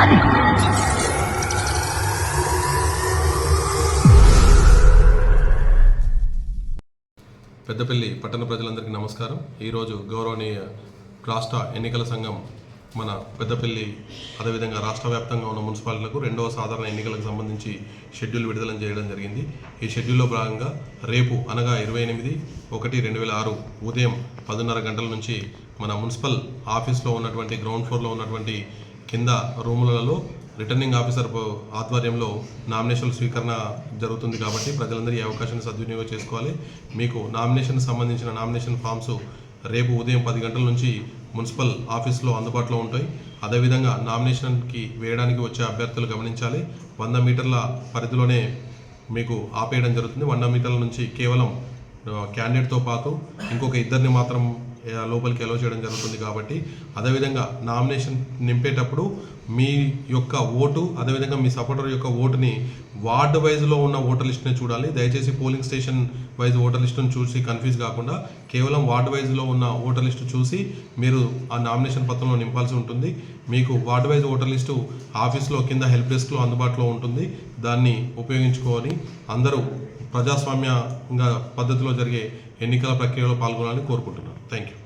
పెద్దపల్లి పట్టణ ప్రజలందరికీ నమస్కారం. ఈరోజు గౌరవనీయ రాష్ట్ర ఎన్నికల సంఘం మన పెద్దపల్లి అదేవిధంగా రాష్ట్ర వ్యాప్తంగా ఉన్న మున్సిపాలిటీలకు రెండవ సాధారణ ఎన్నికలకు సంబంధించి షెడ్యూల్ విడుదల చేయడం జరిగింది. ఈ షెడ్యూల్లో భాగంగా రేపు అనగా ఇరవై ఎనిమిది ఒకటి రెండు వేల ఆరు ఉదయం పదిన్నర గంటల నుంచి మన మున్సిపల్ ఆఫీస్లో ఉన్నటువంటి గ్రౌండ్ ఫ్లోర్లో ఉన్నటువంటి కింద రూములలో రిటర్నింగ్ ఆఫీసర్ ఆధ్వర్యంలో నామినేషన్ స్వీకరణ జరుగుతుంది కాబట్టి ప్రజలందరూ ఈ అవకాశాన్ని సద్వినియోగం చేసుకోవాలి. మీకు నామినేషన్ సంబంధించిన నామినేషన్ ఫామ్స్ రేపు ఉదయం పది గంటల నుంచి మున్సిపల్ ఆఫీస్లో అందుబాటులో ఉంటాయి. అదేవిధంగా నామినేషన్కి వేయడానికి వచ్చే అభ్యర్థులు గమనించాలి. వంద మీటర్ల పరిధిలోనే మీకు ఆపేయడం జరుగుతుంది. వంద మీటర్ల నుంచి కేవలం క్యాండిడేట్తో పాటు ఇంకొక ఇద్దరిని మాత్రం లోపలికి ఎలో చేయడం జరుగుతుంది కాబట్టి అదేవిధంగా నామినేషన్ నింపేటప్పుడు మీ యొక్క ఓటు అదేవిధంగా మీ సపోర్టర్ యొక్క ఓటుని వార్డు వైజ్లో ఉన్న ఓటర్ లిస్ట్ని చూడాలి. దయచేసి పోలింగ్ స్టేషన్ వైజ్ ఓటర్ లిస్టును చూసి కన్ఫ్యూజ్ కాకుండా కేవలం వార్డు వైజ్లో ఉన్న ఓటర్ లిస్టు చూసి మీరు ఆ నామినేషన్ పత్రంలో నింపాల్సి ఉంటుంది. మీకు వార్డు వైజ్ ఓటర్ లిస్టు ఆఫీస్లో కింద హెల్ప్ డెస్క్లో అందుబాటులో ఉంటుంది. దాన్ని ఉపయోగించుకొని అందరూ ప్రజాస్వామ్యంగా పద్ధతిలో జరిగే ఎన్నికల ప్రక్రియలో పాల్గొనాలని కోరుకుంటున్నాను. Thank you